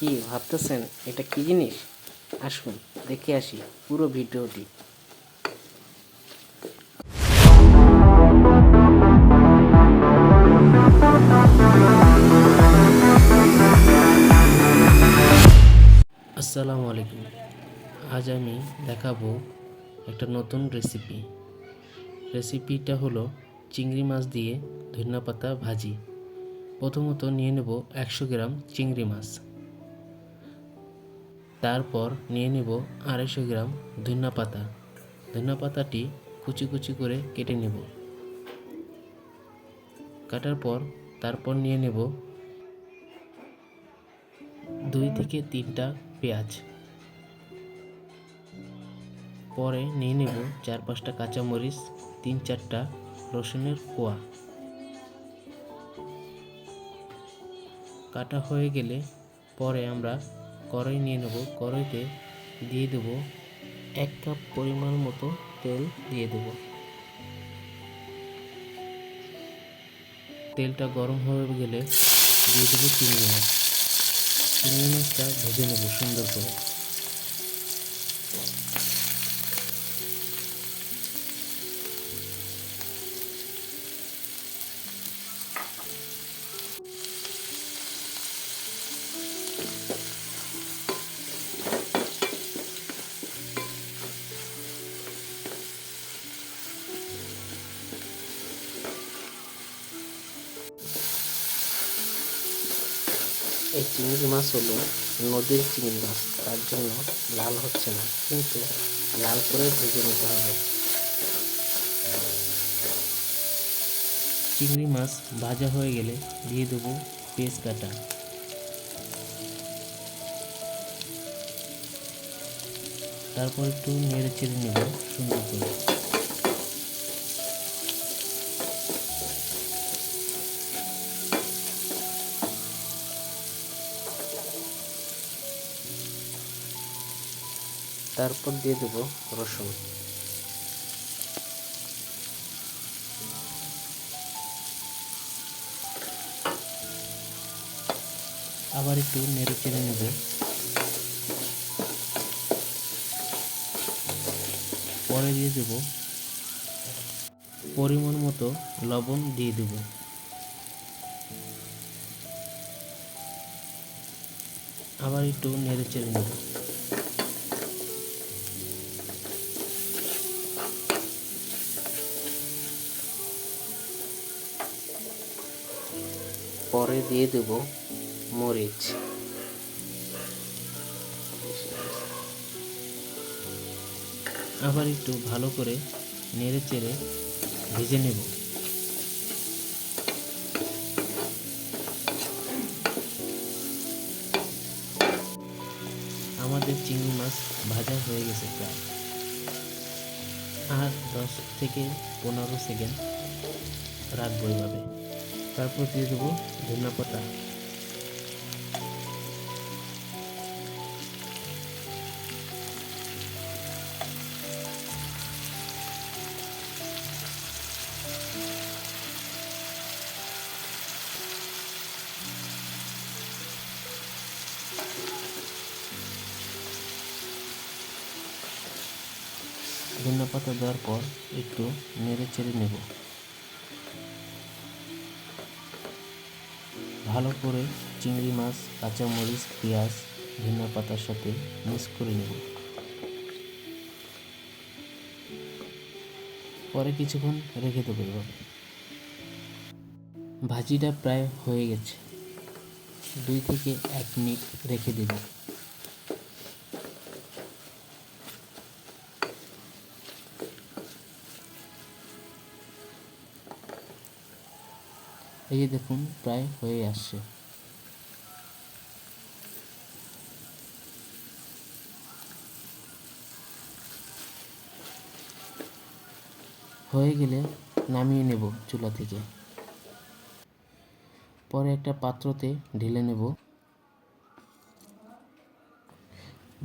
কি ভাবতেছেন? এটা কি জিনিস? আসুন, দেখে আসি পুরো ভিডিওটি। আসসালামু আলাইকুম। আজ আমি দেখাবো একটা নতুন রেসিপি রেসিপিটা হলো চিংড়ি মাছ দিয়ে ধনিয়া পাতা ভাজি। প্রথমত নিয়ে নেব একশো গ্রাম চিংড়ি মাছ। তারপর নিয়ে নেব আড়াইশো গ্রাম ধনিয়া পাতা। ধনিয়া পাতাটি কুচি কুচি করে কেটে নেব। কাটার পর তারপর নিয়ে নেব দুই থেকে তিনটা পেঁয়াজ। পরে নিয়ে নেব চার পাঁচটা কাঁচামরিচ, তিন চারটা রসুনের কোয়া। কাটা হয়ে গেলে পরে আমরা কড়াই নিয়ে নেব। কড়াইতে দিয়ে দেব এক কাপ পরিমাণ মতো তেল দিয়ে দেব। তেলটা গরম হয়ে গেলে দিয়ে দেবো চিংড়ি মাছ চিংড়ি মাছটা ভেজে নেব সুন্দর করে। এই চিংড়ি মাছ হলো নদীর চিংড়ি মাছ, তার জন্য লাল হচ্ছে না, কিন্তু লাল করে ভেজে নিতে হবে। চিংড়ি মাছ ভাজা হয়ে গেলে দিয়ে দেবো পেঁয়াজ কাটা তারপর একটু নেড়ে চেড়ে নেব সুন্দর করে। তারপর দিয়ে দেব রসুন। আবার একটু নেড়ে চেড়ে নেবে। পরে দিয়ে দেব পরিমাণ মতো লবণ দিয়ে দেব। আবার একটু নেড়ে চেড়ে নেব। পরে দিয়ে দেব মরিচ। আবার একটু ভালো করে নেড়ে চেড়ে ভেজে নেব। আমাদের চিংড়ি মাছ ভাজা হয়ে গেছে প্রায়। আর দশ থেকে পনেরো সেকেন্ড রাখব এইভাবে তারপর দিয়ে দেবো ধনিয়া পাতা। ধনিয়া পাতা দেওয়ার পর একটু নেড়ে চেড়ে নেব। ভালো করে চিংড়ি মাছ, কাঁচামরিচ, পেঁয়াজ, ধনিয়া পাতার সাথে মিক্স করে নেব। পরে কিছুক্ষণ রেখে দেবো এভাবে। ভাজিটা প্রায় হয়ে গেছে। দুই থেকে এক মিনিট রেখে দেব। এই যে দেখুন, প্রায় হয়ে আসছে। হয়ে গেলে নামিয়ে নেব চুলা থেকে। পরে একটা পাত্রতে ঢেলে নেব।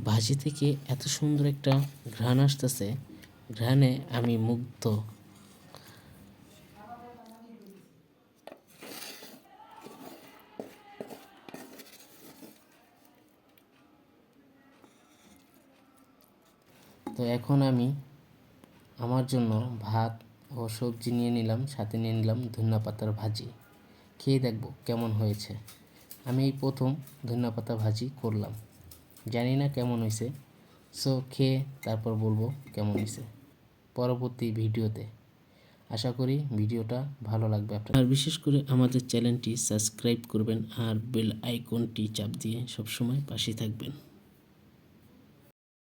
ভাজি থেকে এত সুন্দর একটা ঘ্রাণ আসতেছে, ঘ্রাণে আমি মুগ্ধ। তো এখন আমি আমার জন্য ভাত ও সবজি নিয়ে নিলাম, সাথে নিয়ে নিলাম ধনিয়া ভাজি। খেয়ে দেখব কেমন হয়েছে। আমি এই প্রথম ধনিয়া ভাজি করলাম। জানি না কেমন হয়েছে। সো খেয়ে তারপর বলব কেমন হয়েছে পরবর্তী ভিডিওতে। আশা করি ভিডিওটা ভালো লাগবে আপনার। আর বিশেষ করে আমাদের চ্যানেলটি সাবস্ক্রাইব করবেন আর বেল আইকনটি চাপ দিয়ে সবসময় পাশে থাকবেন।